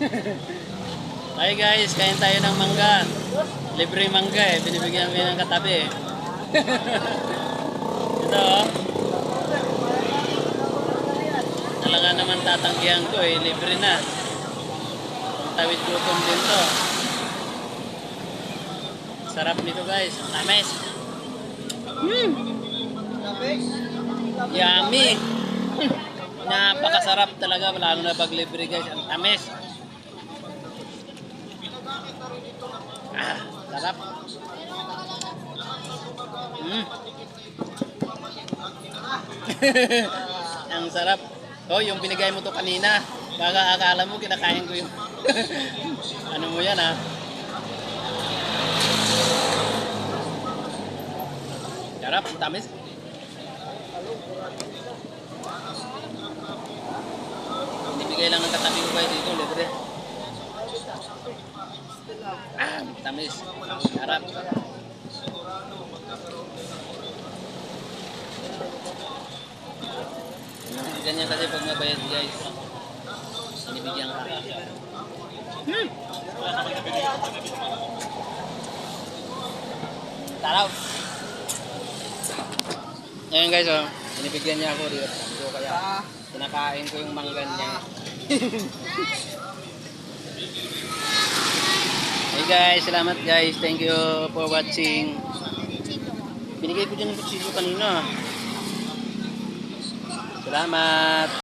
Hi guys, kain tayo ng mangga. Libre mangga eh, binibigyan kami ng katabi eh. Ito oh. Talaga naman tatanggihan ko eh, libre na. Tawid gutom din to. Sarap nito guys, tamis. Mm. Yummy. Napakasarap talaga, lalo na pag libre guys, ang tamis. Ah, sarap. Mm. ang sarap. Oh, yung binigay mo to kanina. Baka akala mo kinakain ko yung ano mo yan ha. Sarap, tamis. Ibigay lang ng katabi ko kayo dito, libre. Ah, tamis. Sarap. Ganyan kasi pag mabayad guys. Sinibigyan ka. Hmm. Sarap. Ngayon guys, oh, binibigyan niya ako dito. Kaya kinakain ko yung manggan niya. guys, salamat guys. Thank you for watching. Binigay ko dyan ng kutsilyo kanina. Salamat.